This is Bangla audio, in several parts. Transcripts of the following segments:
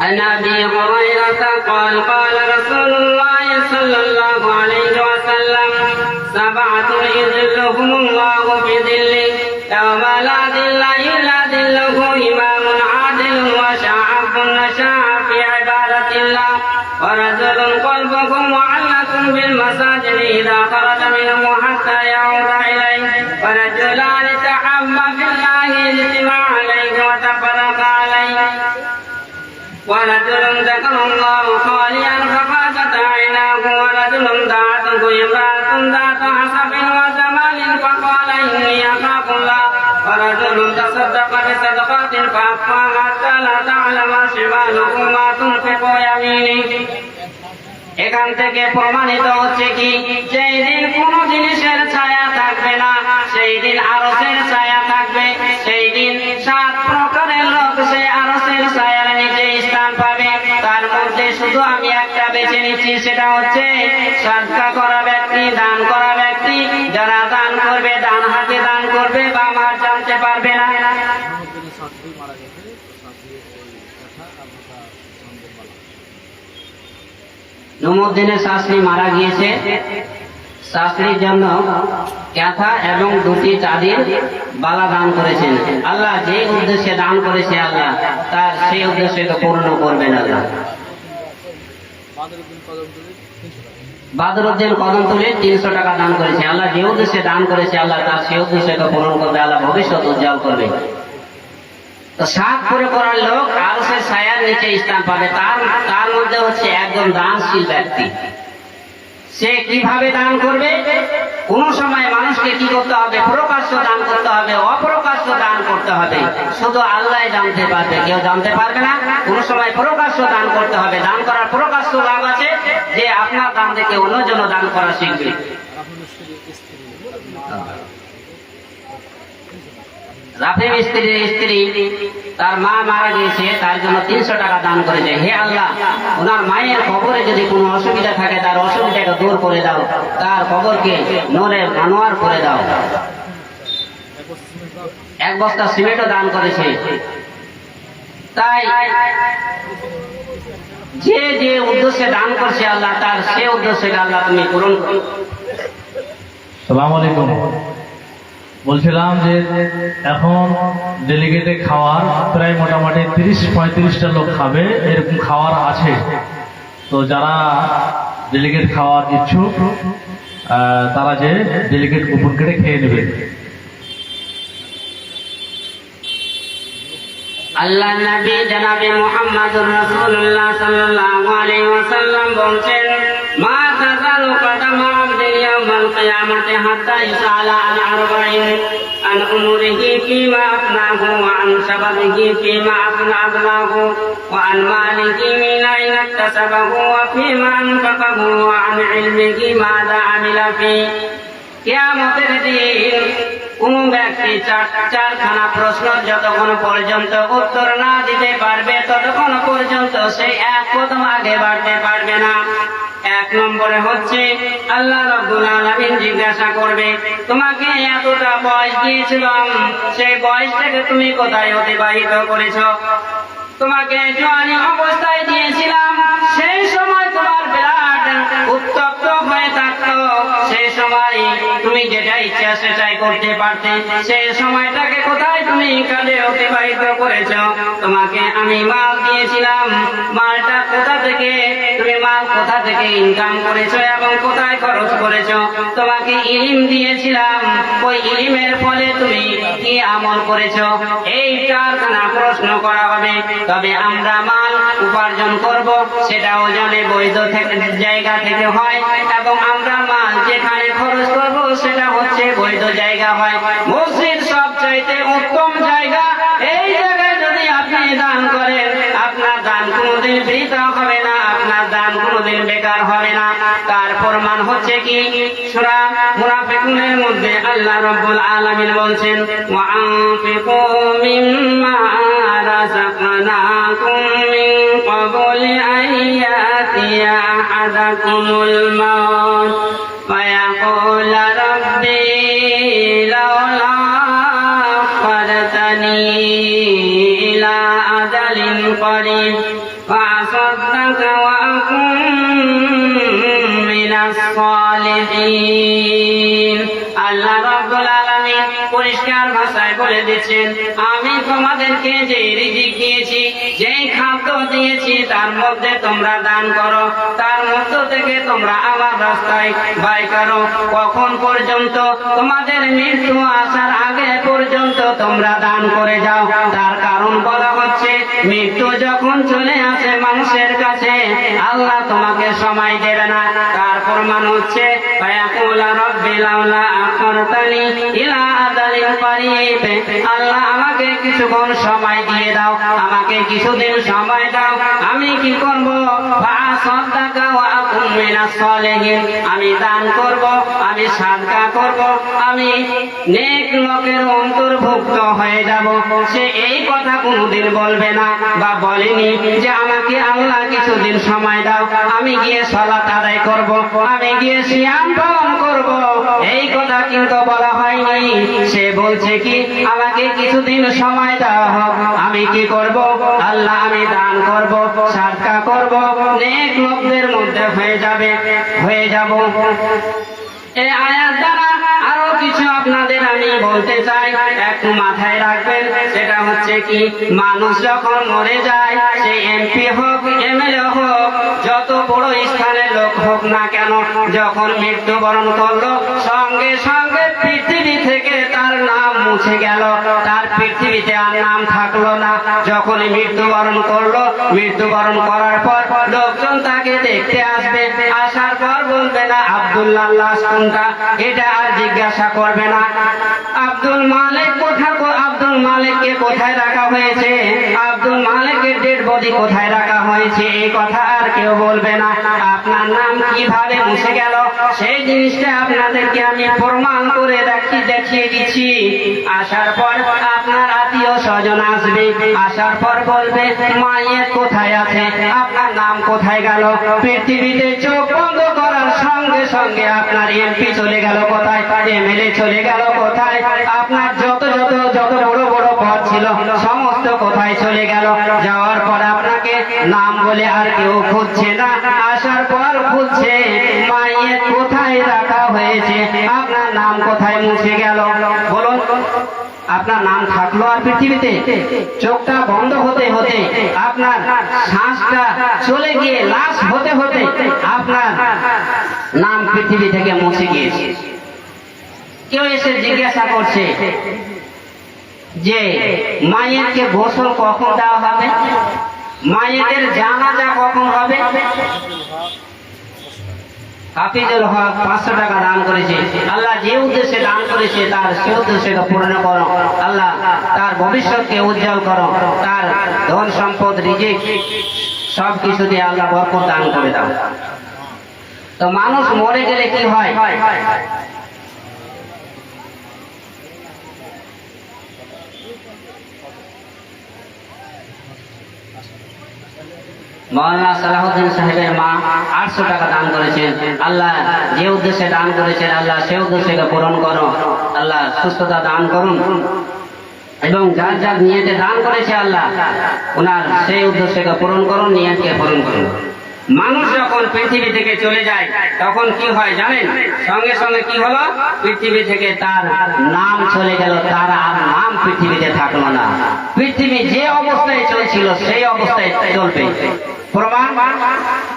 عن أبي هريرة قال قال رسول الله صلى الله عليه وسلم سبعة يذلهم الله في ظله يوم لا ظل إلا ظله إمام عادل وشعب نشا في عبادة الله ورجل قلبه معلق بالمساجد إذا خرج منه حتى يعود إليه ورجلان تحبا في الله اجتمع عليه وتفرق عليه. ورجل ذكر الله خاليا ففاقت عيناه ورجل دعته امرأة ذات حسب وجمال فقال إني أخاف الله ورجل تصدق بصدقات فأخفى حتى لا تعلم شماله ما تنفق يمينه এখান থেকে প্রমাণিত হচ্ছে কি যেই দিন কোন জিনিসের ছায়া থাকবে না সেই দিন আরসের ছায়া বেছে নিচ্ছি, সেটা হচ্ছে সদকা করা ব্যক্তি, দান করা ব্যক্তি। যারা দান করবে, ডান হাতে দান করবে বা মার জানতে পারবে না। নমুদ্দিনের শাস্ত্রী মারা গিয়েছে। শাস্ত্রীর জন্য ক্যাথা এবং দুটি চাঁদির বালা দান করেছেন। আল্লাহ যে উদ্দেশ্যে দান করেছে আল্লাহ, তার সেই উদ্দেশ্যকে পূর্ণ করবেন আল্লাহ বাদের দিন কদম তুলে তিনশো টাকা কদম তুলে তিনশো টাকা। দান করেছে। আল্লাহ যে উদ্দেশ্যে দান করেছে, আল্লাহ তার সে পূরণ করবে, আল্লাহ ভবিষ্যৎ উজ্জ্বল করবে। তো সাত করে করার লোক আরও সে নিচে স্থান পাবে। তার তার মধ্যে হচ্ছে একজন দানশীল ব্যক্তি। সে কীভাবে দান করবে? কোন সময় মানুষকে কি করতে হবে? প্রকাশ্য দান করতে হবে অপ্রকাশ্য দান করতে হবে। শুধু আল্লাহ জানতে পারবে কেউ জানতে পারবে না। কোন সময় প্রকাশ্য দান করতে হবে। দান করার প্রকাশ্য লাভ আছে যে আপনার দান থেকে অন্যজন দান করা শিখবে। স্ত্রী স্ত্রীর স্ত্রী, তার মা মারা গিয়েছে, তার জন্য তিনশো টাকা দান করেছে। হে আল্লাহ, ওনার মায়ের কবরে যদি কোনো অসুবিধা থাকে, তার অসুবিধাকে দূর করে দাও। তার কবরকে নরে মানোয়ার করে দাও। এক বস্তা সিমেন্টও দান করেছে। তাই যে যে উদ্দেশ্যে দান করছে আল্লাহ, তার সে উদ্দেশ্যে আল্লাহ তুমি পূরণ করো। সালাম আলাইকুম। বলছিলাম যে এখন ডেলিগেটে খাওয়ার প্রায় মোটামুটি তিরিশ, পঁয়ত্রিশটা লোক খাবে, এরকম খাওয়ার আছে। তো যারা ডেলিগেট খাওয়ার ইচ্ছুক তারা যে ডেলিগেট কুপন কেটে খেয়ে নেবে। আল্লাহ নবী জনাবে মুহাম্মদুর রাসূলুল্লাহ সাল্লাল্লাহু আলাইহি ওয়াসাল্লাম বলছেন, মা তাজালু কদমা আরবাইন আন উমুরিহি ফীমা আফনাহু ওয়া আন শাবাবিহি ফীমা আফনা আবলাহু ওয়া আন মালিহি মিন আইনা ইকতাসাবাহু ওয়া ফীমা আনফাকাহু ওয়া আন ইলমিহি মাযা আমিলা ফী কিয়ামতের দিন কোন ব্যক্তি চারখানা প্রশ্ন যতক্ষণ পর্যন্ত উত্তর না দিতে পারবে, ততক্ষণ পর্যন্ত সে এক কদম আগে বাড়তে পারবে না। এক নম্বরে হচ্ছে, আল্লাহ রব্দুল আলমিন জিজ্ঞাসা করবে, তোমাকে এতটা বয়স দিয়েছিলাম, সেই বয়সটাকে তুমি কোথায় অতিবাহিত করেছ? তোমাকে জোয়ানি অবস্থায় দিয়েছিলাম, সেই সময় তোমার বিরাট উত্তপ্ত হয়ে থাকতো। সেই সময় তুমি যেটা ইচ্ছা সেটাই করতে পারতে। সেই সময়টাকে কোথায় তুমি কাজে অতিবাহিত করেছ? তোমাকে আমি মাল দিয়েছিলাম। মালটা কোথা থেকে, তুমি মাল কোথা থেকে ইনকাম করেছ এবং কোথায় খরচ করেছ? তোমাকে ইলিম দিয়েছিলাম। ওই ইলিমের ফলে তুমি কি আমল করেছ, এই চারখানা প্রশ্ন করা হবে। তবে আমরা মাল উপার্জন করব সেটা ওজনে বৈধ থেকে জায়গা থেকে হয়, এবং আমরা মাল যেখানে খরচ করব, সেটা হচ্ছে বৈধ জায়গা হয়। মসজিদ সবচাইতে উত্তম প্রমাণ হচ্ছে কি সূরা মুনাফিকুনের মধ্যে আল্লাহ রাব্বুল আলামিন বলছেন ওয়া আনফিকু মিম্মা রাযাকনাকুম মিন ক্বাবলি আন ইয়াতিয়া আহাদাকুমুল মাউত فيقول ربي لولا أخرتني إلى أجل قريب فأصدق وأكن আল্লাহ রাব্বুল আলামিন পরিষ্কার বলে দিচ্ছেন আমি তোমাদেরকে যে রিজিক দিয়েছি, যেই খাদ্য দিয়েছি, তার মধ্যে তোমরা দান করো, তার মধ্য থেকে তোমরা আমার রাস্তায় ব্যয় করো। কখন পর্যন্ত তোমাদের মৃত্যু আসার আগে পর্যন্ত তোমরা দান করে যাও? তার কারণ বলা হচ্ছে, মৃত্যু যখন চলে আসে মানুষের কাছে, আল্লাহ তোমাকে সময় দেবে না। তার প্রমাণ হচ্ছে, ফায়াকুলা রব্বি লাউলা আখরতানি ইলা আদালিন কারীব আল্লাহ আমাকে কিছুক্ষণ সময় দিয়ে দাও, আমাকে কিছুদিন সময় দাও। আমি কি করব? আমি দান করব, আমি সাদকা করব, আমি নেক লোকের অন্তর্ভুক্ত হয়ে যাব। সে এই কথা কোনোদিন বলবে না বা বলেনি যে আমাকে আল্লাহ কিছুদিন সময় দাও। আমি গিয়ে সলাত আদায় করব, আমি গিয়ে সিয়াম পালন করব। এই কথা কিন্তু বলা হয়নি। সে বলছে কি, আমাকে কিছুদিন সময় দেওয়া হোক আমি কি করব? আল্লাহ, আমি দান করব, সাদকা করব। লোকদের মধ্যে হয়ে যাবে, হয়ে যাব। এই দ্বারা আরও কিছু আপনাদের আমি বলতে চাই। একটু মাথায় রাখবেন, সেটা হচ্ছে কি, মানুষ যখন মরে যায়, সে এমপি হোক যখন মৃত্যুবরণ করল, সঙ্গে সঙ্গে পৃথিবী থেকে তার নাম মুছে গেল। তার পৃথিবীতে আর নাম থাকল না। যখন মৃত্যুবরণ করল, মৃত্যুবরণ করার পর লোকজন তাকে দেখতে আসবে। আসার পর বলবে, না, আব্দুল্লাহ কোনটা? এটা আর জিজ্ঞাসা করবে না। আব্দুল মালিক কোথা মালিককে কোথায় রাখা হয়েছে? আব্দুল মালিকের ডেড বডি কোথায় রাখা হয়েছে? এই কথা আর কেউ বলবে না। আপনার নাম কীভাবে মুছে গেল? সেই জিনিসটা আপনাদেরকে আমি প্রমাণ করে দেখি, দেখিয়ে দিচ্ছি। আসার পর আপনার আত্মীয় স্বজন আসবে। আসার পর বলবে, মায়ের কোথায় আছে? আপনার নাম কোথায় গেল? পৃথিবীতে চোখ বন্ধ করার সঙ্গে সঙ্গে আপনার এমপি চলে গেল কোথায়? এমএলএ চলে গেল কোথায়? আপনার যত যত যত বড় বড় পদ ছিল সমস্ত কোথায় চলে গেল যাওয়ার পর আপনাকে নাম বলে আর কেউ খুঁজছে না আসার পর খুঁজছে মায়ের কোথায় রাখা হয়েছে আপনার নাম কোথায় মুছে গেল বলুন আপনার নাম থাকল আর পৃথিবীতে। চোখটা বন্ধ হতে হতে আপনার শ্বাসটা চলে গিয়ে লাশ হতে হতে আপনার নাম পৃথিবী থেকে মুছে গিয়েছে। কেউ এসে জিজ্ঞাসা করছে যে, মায়েরকে গোসল কখন দেওয়া হবে? মায়েদের জানাজা কখন হবে? হাফিজুল হক পাঁচশো টাকা দান করেছে। আল্লাহ যে উদ্দেশ্যে দান করেছে, তার সে উদ্দেশ্যে পূর্ণ করো। আল্লাহ তার ভবিষ্যৎকে উজ্জ্বল করো। তার ধন সম্পদ, রিজিক সব কিছু দিয়ে আল্লাহ বরকত দান করে দাও। তো মানুষ মরে গেলে কি হয়? মৌলানা সালাহুদ্দিন সাহেবের মা আটশো টাকা দান করেছেন। আল্লাহ যে উদ্দেশ্যে দান করেছেন, আল্লাহ সে উদ্দেশ্যকে পূরণ করো। আল্লাহ সুস্থতা দান করুন। এবং যার যার নিয়েতে দান করেছে আল্লাহ ওনার সেই উদ্দেশ্যকে পূরণ করুন, নিয়তকে পূরণ করুন। মানুষ যখন পৃথিবী থেকে চলে যায়, তখন কি হয় জানেন? সঙ্গে সঙ্গে কি হলো? পৃথিবী থেকে তার নাম চলে গেল, তার আর নাম পৃথিবীতে থাকল না। পৃথিবী যে অবস্থায় চলছিল, সেই অবস্থায় চলবে। প্রমাণ?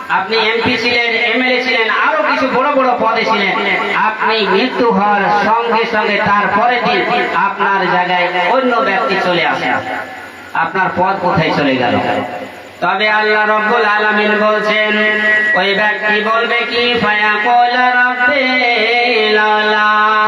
আপনি এমপি ছিলেন এমএলএ ছিলেন, আরও কিছু বড় বড় পদে ছিলেন। আপনি মৃত্যু হওয়ার সঙ্গে সঙ্গে তার পরের দিন আপনার জায়গায় অন্য ব্যক্তি চলে আসে। আপনার পদ কোথায় চলে গেল? তবে আল্লাহ রব্বুল আলমিন বলছেন ওই ব্যক্তি বলবে কি ফায়াকুল রাব্বি লালা